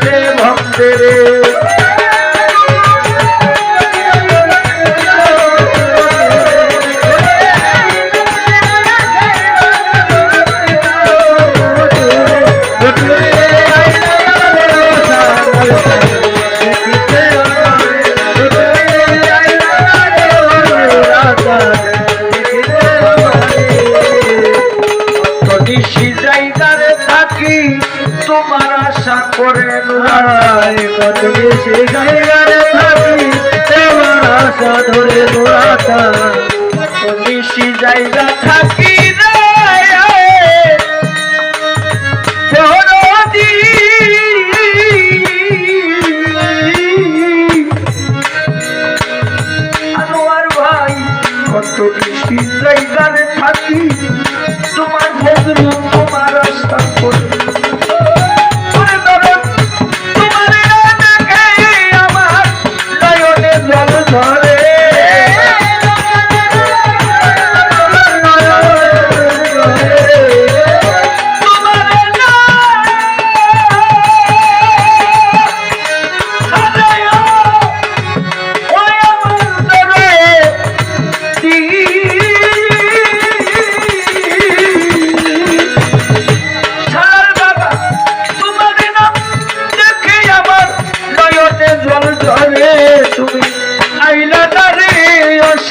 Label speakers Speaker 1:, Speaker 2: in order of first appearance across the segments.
Speaker 1: ভক্তেরে ভক্তেরে কাছে যায়।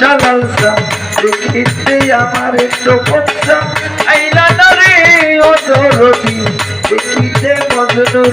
Speaker 1: কালালসা দেখিতে আমার চোখসা আইলা না রে দেখিতে মজনু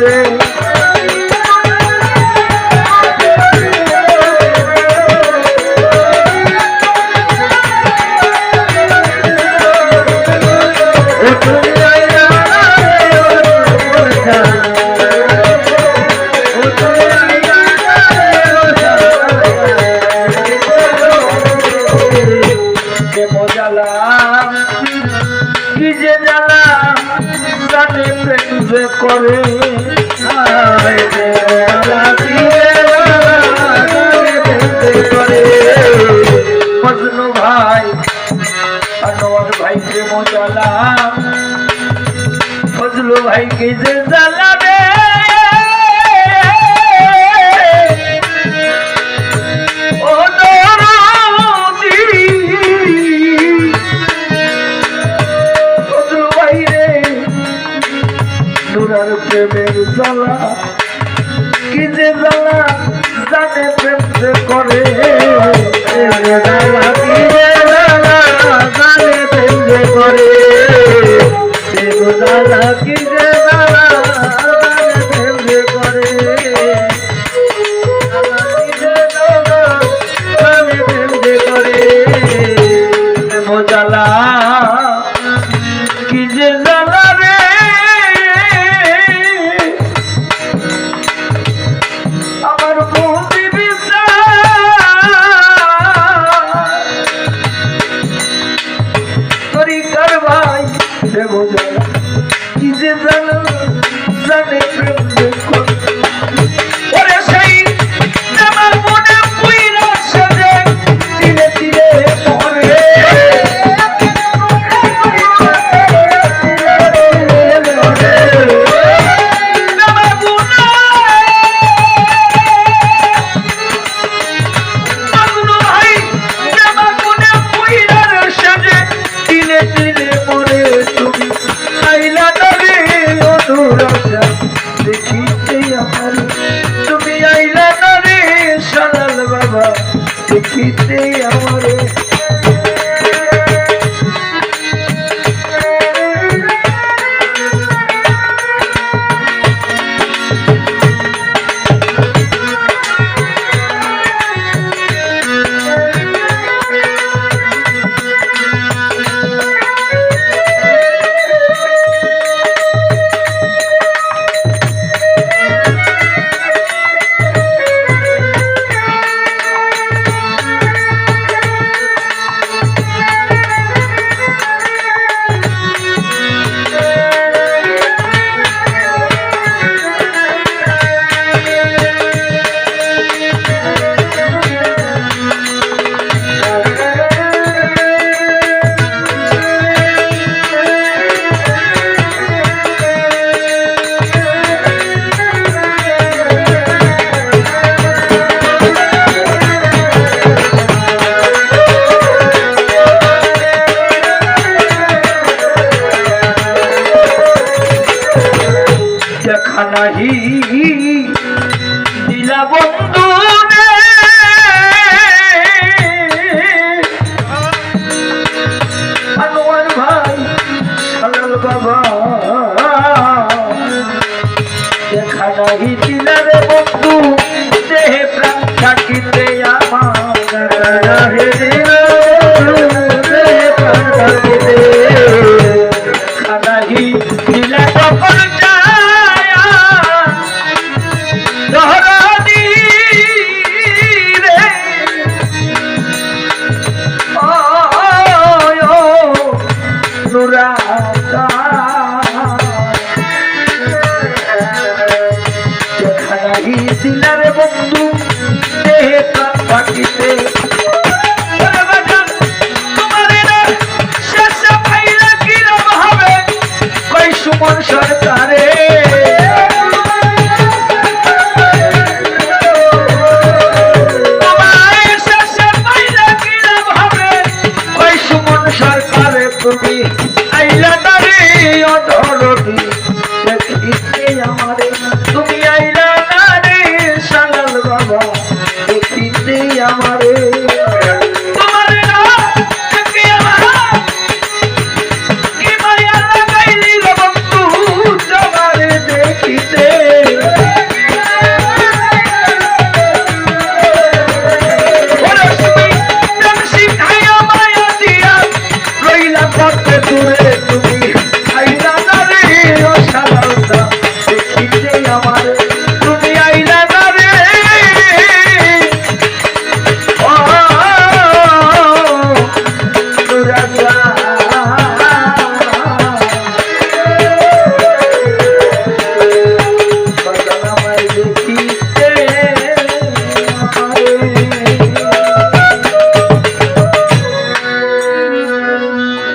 Speaker 1: করে। বদলু ভাই, আনোয়ার ভাইকে মজালাম। বদলু ভাইকে যে জ্বালাবে। প্রেমের জ্বালা। কি যে জ্বালা। জানে প্রেম করে नहीं